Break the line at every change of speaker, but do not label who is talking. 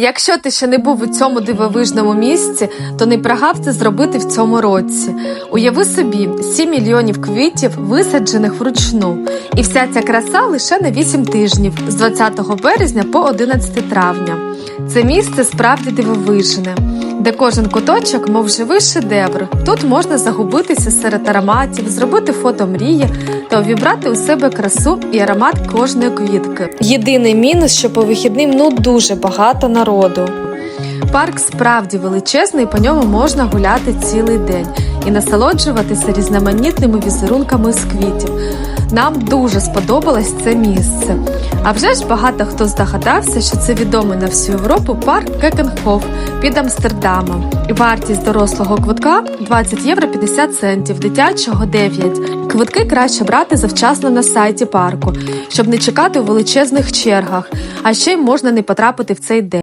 Якщо ти ще не був у цьому дивовижному місці, то не прогав це зробити в цьому році. Уяви собі 7 мільйонів квітів, висаджених вручну, і вся ця краса лише на 8 тижнів з 20 березня по 11 травня. Це місце справді дивовижне, де кожен куточок, мов живий шедевр. Тут можна загубитися серед ароматів, зробити фото мрії та увібрати у себе красу і аромат кожної квітки. Єдиний мінус, що по вихідним ну дуже багато народу. Парк справді величезний, по ньому можна гуляти цілий день і насолоджуватися різноманітними візерунками з квітів. Нам дуже сподобалось це місце. А вже ж багато хто здогадався, що це відомий на всю Європу парк Кекенхоф під Амстердамом. Вартість дорослого квитка 20 євро 50 центів, дитячого 9. Квитки краще брати завчасно на сайті парку, щоб не чекати у величезних чергах, а ще й можна не потрапити в цей день.